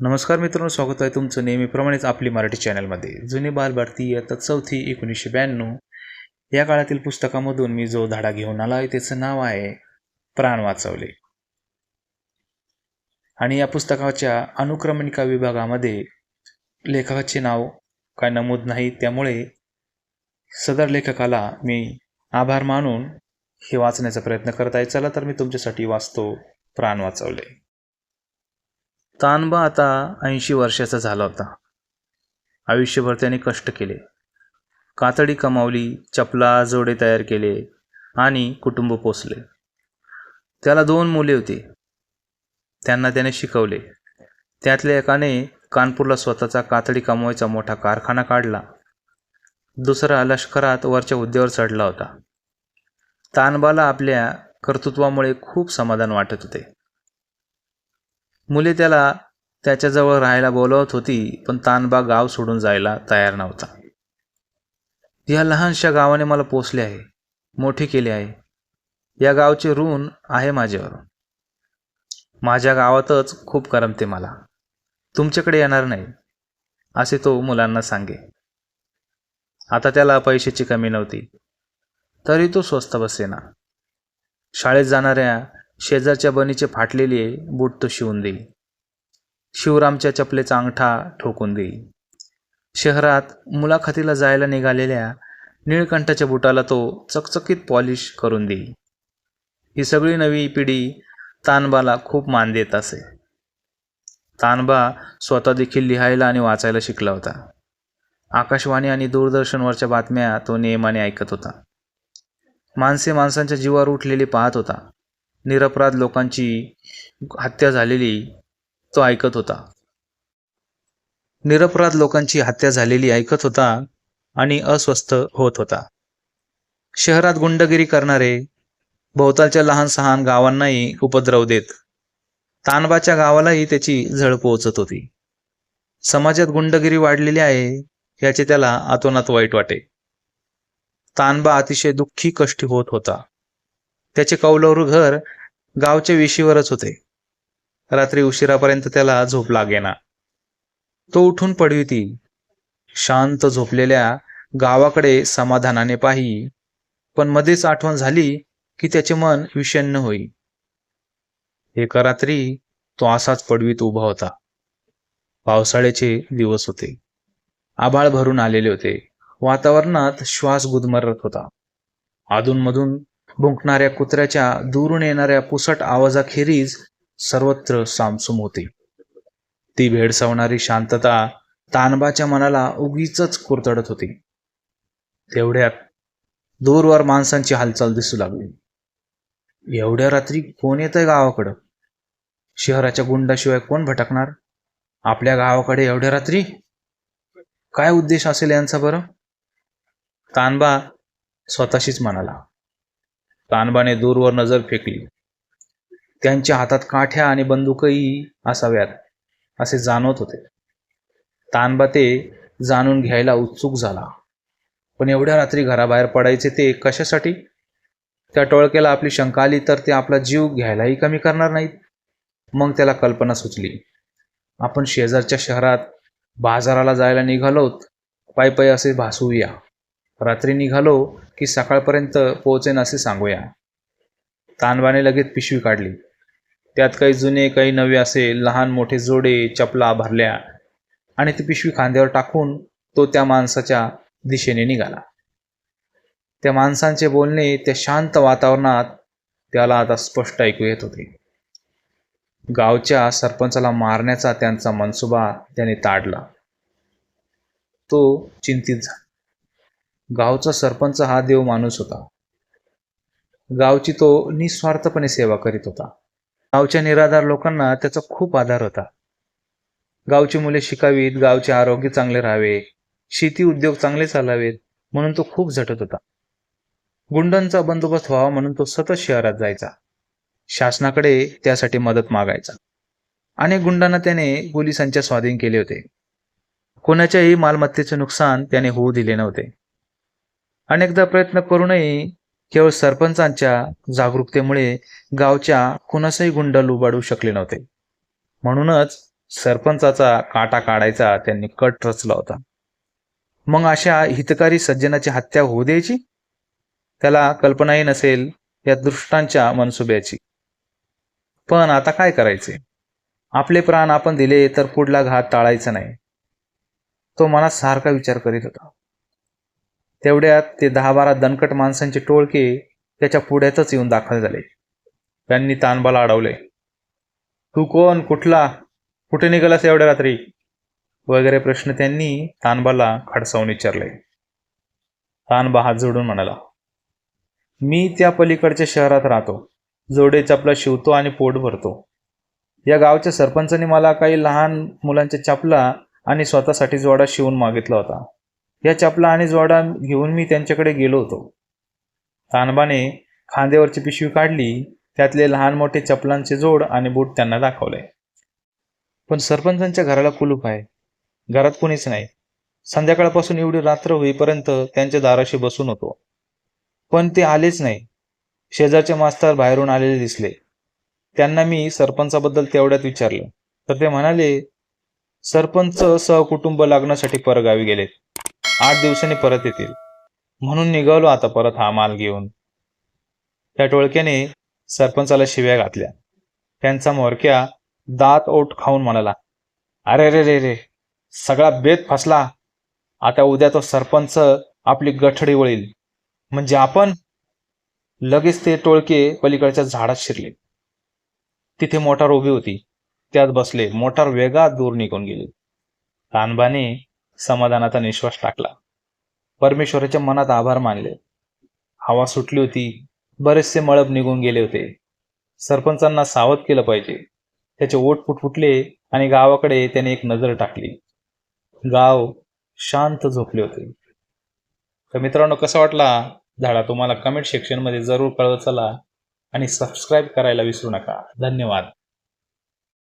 नमस्कार मित्रांनो स्वागत आहे तुमचं नेहमीप्रमाणेच आपली मराठी चॅनलमध्ये. जुने बालभारती इयत्ता चौथी एकोणीसशे ब्याण्णव. या काळातील पुस्तकामधून मी जो धडा घेऊन आला आहे त्याचं नाव आहे प्राण वाचवले. आणि या पुस्तकाच्या अनुक्रमणिका विभागामध्ये लेखकाचे नाव काय नमूद नाही त्यामुळे सदर लेखकाला मी आभार मानून हे वाचण्याचा प्रयत्न करत आहे. चला तर मी तुमच्यासाठी वाचतो प्राण वाचवले. तानबा आता ऐंशी वर्षाचा झाला होता. आयुष्यभर त्याने कष्ट केले. कातडी कमावली चपला जोडे तयार केले आणि कुटुंब पोचले त्याला दोन मुले होती. त्यांना त्याने शिकवले. त्यातल्या एकाने कानपूरला स्वतःचा कातडी कमवायचा मोठा कारखाना काढला. दुसरा लष्करात वरच्या हुद्द्यावर चढला होता. तानबाला आपल्या कर्तृत्वामुळे खूप समाधान वाटत होते. मुले त्याला त्याच्याजवळ राहायला बोलवत होती पण तानबा गाव सोडून जायला तयार नव्हता. या लहानशा गावाने मला पोचले आहे मोठे केले आहे. या गावचे ऋण आहे माझ्यावर. माझ्या गावातच खूप करमते मला. तुमच्याकडे येणार नाही असे तो मुलांना सांगे. आता त्याला पैशाची कमी नव्हती. तरी तो स्वस्त बसेना. शाळेत जाणाऱ्या शेजारच्या बनीचे फाटलेले बूट तो शिवून देई शिवरामच्या चपलेचा अंगठा ठोकून देई शहरात मुलाखतीला जायला निघालेल्या निळकंठाच्या बुटाला तो चकचकीत पॉलिश करून देई ही सगळी नवी पिढी तानबाला खूप मान देत असे. तानबा स्वतः देखील लिहायला आणि वाचायला शिकला होता. आकाशवाणी आणि दूरदर्शनवरच्या बातम्या तो नियमाने ऐकत होता. माणसे माणसांच्या जीवावर उठलेली पाहत होता. निरपराध लोकांची हत्या झालेली तो ऐकत होता. निरपराध लोकांची हत्या झालेली ऐकत होता आणि अस्वस्थ होत होता. शहरात गुंडगिरी करणारे भोवतालच्या लहान सहान गावांनाही उपद्रव देत तानबाच्या गावालाही त्याची झळ पोहोचत होती. समाजात गुंडगिरी वाढलेली आहे याचे त्याला अतोनात वाईट वाटे. तानबा अतिशय दुःखी कष्टी होत होता. त्याचे कौलवरू घर गावच्या विशीवरच होते. रात्री उशिरापर्यंत त्याला झोप लागेना. तो उठून पडविती शांत झोपलेल्या गावाकडे समाधानाने पाही. पण मध्येच आठवण झाली की त्याचे मन विषण्ण होई. एका रात्री तो असाच पडवीत उभा होता. पावसाळ्याचे दिवस होते. आभाळ भरून आलेले होते. वातावरणात श्वास गुदमरत होता. अधूनमधून भुंकणाऱ्या कुत्र्याच्या दूरून येणाऱ्या पुसट आवाजाखेरीज सर्वत्र सामसूम होते. ती भेडसावणारी शांतता तानबाच्या मनाला उगीच कुरतडत होती. तेवढ्यात दूरवर माणसांची हालचाल दिसू लागली. एवढ्या रात्री कोण येतंय गावाकडं? शहराच्या गुंडाशिवाय कोण भटकणार? आपल्या गावाकडे एवढ्या रात्री? काय उद्देश असेल यांचा बरं? तानबा स्वतःशीच म्हणाला. कानबाने दूरवर नजर फेकली. त्यांच्या हातात काठ्या आणि बंदुकही असाव्यात असे जाणवत होते. तानबा ते जाणून घ्यायला उत्सुक झाला. पण एवढ्या रात्री घराबाहेर पडायचे ते कशासाठी? त्या टोळक्याला आपली शंका आली तर ते आपला जीव घ्यायलाही कमी करणार नाहीत. मग त्याला कल्पना सुचली. आपण शेजारच्या शहरात बाजाराला जायला निघालोत. पायी पायी असे भासूया रात्री निघालो की सकाळपर्यंत पोहोचेन असे सांगूया. तानबाने लगेच पिशवी काढली. त्यात काही जुने काही नवे असे लहान मोठे जोडे चपला भरल्या आणि ती पिशवी खांद्यावर टाकून तो त्या माणसाच्या दिशेने निघाला. त्या माणसांचे बोलणे त्या शांत वातावरणात त्याला आता स्पष्ट ऐकू येत होते. गावच्या सरपंचाला मारण्याचा त्यांचा मनसुबा त्याने ताडला. तो चिंतित झाला. गावचा सरपंच हा देव माणूस होता. गावची तो निस्वार्थपणे सेवा करीत होता. गावच्या निराधार लोकांना त्याचा खूप आधार होता. गावची मुले शिकावीत गावचे आरोग्य चांगले राहावे शेती उद्योग चांगले चालावेत म्हणून तो खूप झटत होता. गुंडांचा बंदोबस्त व्हावा म्हणून तो सतत शहरात जायचा. शासनाकडे त्यासाठी मदत मागायचा. अनेक गुंडांना त्याने पोलिसांच्या स्वाधीन केले होते. कोणाच्याही मालमत्तेचे नुकसान त्याने होऊ दिले नव्हते. अनेकदा प्रयत्न करूनही केवळ सरपंचांच्या जागरूकतेमुळे गावच्या कुणासही गुंड लुबाडू शकले नव्हते. म्हणूनच सरपंचाचा काटा काढायचा त्यांनी कट रचला होता. मग अशा हितकारी सज्जनाची हत्या होऊ द्यायची? त्याला कल्पनाही नसेल या दृष्टांच्या मनसुब्याची. पण आता काय करायचे? आपले प्राण आपण दिले तर पुढला घात टाळायचा नाही. तो मनात सारखा विचार करीत होता. तेवढ्यात ते दहा बारा दणकट माणसांचे टोळके त्याच्या पुढ्यातच येऊन दाखल झाले. त्यांनी तानबाला अडवले. तू कोण? कुठला? कुठे निघालास एवढ्या रात्री? वगैरे प्रश्न त्यांनी तानबाला खडसावून विचारले. तानबा हात जोडून म्हणाला मी त्या पलीकडच्या शहरात राहतो. जोडे चपला शिवतो आणि पोट भरतो. या गावच्या सरपंचाने मला काही लहान मुलांच्या चपला आणि स्वतःसाठी जोडा शिवून मागितला होता. या चपला आणि जोडा घेऊन मी त्यांच्याकडे गेलो होतो. तानबाने खांद्यावरची पिशवी काढली त्यातले लहान मोठे चपलांचे जोड आणि बूट त्यांना दाखवले. पण सरपंचांच्या घराला कुलूप आहे. घरात कोणीच नाही. संध्याकाळपासून एवढी रात्र होईपर्यंत त्यांच्या दाराशी बसून होतो. पण ते आलेच नाही. शेजारचे मास्तर बाहेरून आलेले दिसले. त्यांना मी सरपंचाबद्दल तेवढ्यात विचारलं. तर ते म्हणाले सरपंच सहकुटुंब लग्नासाठी परगावी गेलेत. आठ दिवसांनी परत येतील. म्हणून निघालो आता परत हा माल घेऊन. त्या टोळक्याने सरपंचाला शिव्या घातल्या. त्यांचा मोरक्या दात ओठ खाऊन म्हणाला अरे रे रे रे सगळा बेत फसला. आता उद्या तो सरपंच आपली गठडी वळील. म्हणजे आपण? लगेच ते टोळके पलीकडच्या झाडात शिरले. तिथे मोटार उभी होती. त्यात बसले. मोटार वेगात दूर निघून गेली. कानबाने समाधानाचा निश्वास टाकला. परमेश्वराच्या मनात आभार मानले. हवा सुटली होती. बरेचसे मळब निघून गेले होते. सरपंचांना सावध केलं पाहिजे. त्याचे ओट फुटफुटले आणि गावाकडे त्याने एक नजर टाकली. गाव शांत झोपले होते. तर मित्रांनो कसा वाटला झाडा? तुम्हाला कमेंट सेक्शनमध्ये जरूर कळवत चला आणि सबस्क्राईब करायला विसरू नका. धन्यवाद.